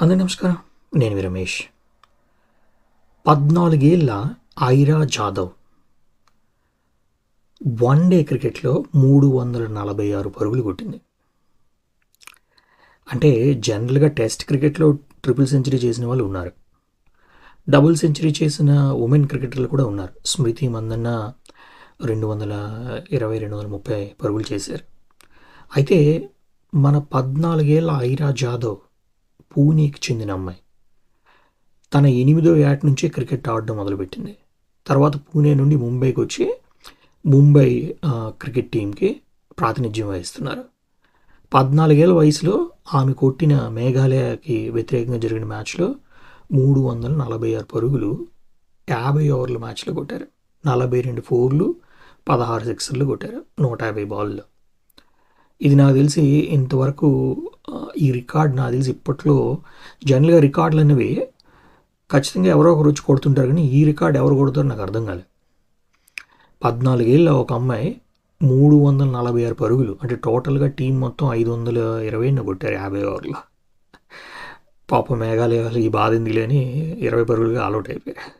అందరి నమస్కారం. నేను మీ రమేష్. పద్నాలుగేళ్ళ ఐరా జాదవ్. వన్ డే క్రికెట్లో మూడు వందల నలభై ఆరు పరుగులు కొట్టింది. అంటే జనరల్గా టెస్ట్ క్రికెట్లో ట్రిపుల్ సెంచరీ చేసిన వాళ్ళు ఉన్నారు. డబుల్ సెంచరీ చేసిన ఉమెన్ క్రికెటర్లు కూడా ఉన్నారు. స్మృతి మందన్న రెండు వందల ఇరవై రెండు వందల ముప్పై పరుగులు చేశారు. అయితే మన పద్నాలుగేళ్ళ ఐరా జాదవ్ పూణేకి చెందిన అమ్మాయి. తన ఎనిమిదో ఏట నుంచే క్రికెట్ ఆడడం మొదలుపెట్టింది. తర్వాత పూణే నుండి ముంబైకి వచ్చి ముంబై క్రికెట్ టీంకి ప్రాతినిధ్యం వహిస్తున్నారు. పద్నాలుగేళ్ళ వయసులో ఆమె కొట్టిన మేఘాలయకి వ్యతిరేకంగా జరిగిన మ్యాచ్లో మూడు వందల నలభై ఆరు పరుగులు యాభై ఓవర్ల మ్యాచ్లో కొట్టారు. నలభై రెండు ఫోర్లు పదహారు సిక్సర్లు కొట్టారు నూట యాభై బాల్లో. ఇది నాకు తెలిసి ఇంతవరకు ఈ రికార్డ్ నాకు తెలిసి ఇప్పట్లో జనరల్గా రికార్డులు అనేవి ఖచ్చితంగా ఎవరో ఒకరు వచ్చి కొడుతుంటారు కానీ ఈ రికార్డ్ ఎవరు కొడతారో నాకు అర్థం కాలేదు. పద్నాలుగేళ్ళ ఒక అమ్మాయి మూడు వందల నలభై ఆరు పరుగులు అంటే టోటల్గా టీం మొత్తం ఐదు వందల ఇరవై కొట్టారు యాభై ఓవర్లో. పాప మేఘాలయ ఈ బాధ ఎందుకు లేని ఇరవై పరుగులుగా ఆల్అౌట్ అయిపోయాయి.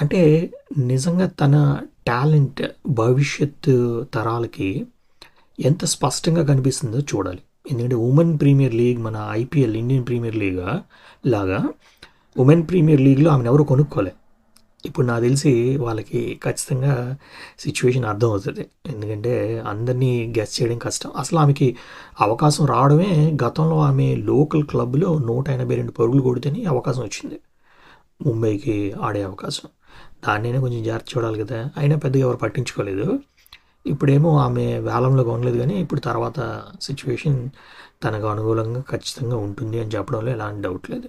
అంటే నిజంగా తన టాలెంట్ భవిష్యత్ తరాలకి ఎంత స్పష్టంగా కనిపిస్తుందో చూడాలి. ఎందుకంటే ఉమెన్ ప్రీమియర్ లీగ్ మన ఐపీఎల్ ఇండియన్ ప్రీమియర్ లీగ్ లాగా ఉమెన్ ప్రీమియర్ లీగ్లో ఆమెను ఎవరు కొనుక్కోలే ఇప్పుడు నాకు తెలిసి వాళ్ళకి ఖచ్చితంగా సిచ్యువేషన్ అర్థం అవుతుంది ఎందుకంటే అందరినీ గెస్ చేయడం కష్టం అసలు ఆమెకి అవకాశం రావడమే గతంలో ఆమె లోకల్ క్లబ్లో నూట ఎనభై రెండు పరుగులు కొడితేనే అవకాశం వచ్చింది ముంబైకి ఆడే అవకాశం దాన్నైనా కొంచెం జాగ్రత్త చూడాలి కదా అయినా పెద్దగా ఎవరు పట్టించుకోలేదు ఇప్పుడేమో ఆమె వేలంలో కొనలేదు కానీ ఇప్పుడు తర్వాత సిచ్యువేషన్ తనకు అనుకూలంగా ఖచ్చితంగా ఉంటుంది అని చెప్పడంలో ఎలాంటి డౌట్ లేదు.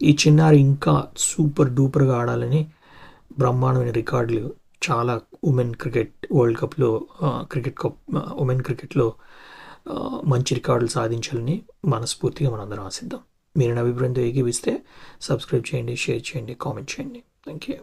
ఈ చిన్నారి ఇంకా సూపర్ డూపర్గా ఆడాలని బ్రహ్మాండమైన రికార్డులు చాలా ఉమెన్ క్రికెట్ వరల్డ్ కప్లో క్రికెట్ కప్ ఉమెన్ క్రికెట్లో మంచి రికార్డులు సాధించాలని మనస్ఫూర్తిగా మనందరం ఆశిద్దాం. మీరు నా అభిప్రాయంతో ఏకీవిస్తే సబ్స్క్రైబ్ చేయండి షేర్ చేయండి కామెంట్ చేయండి. Thank you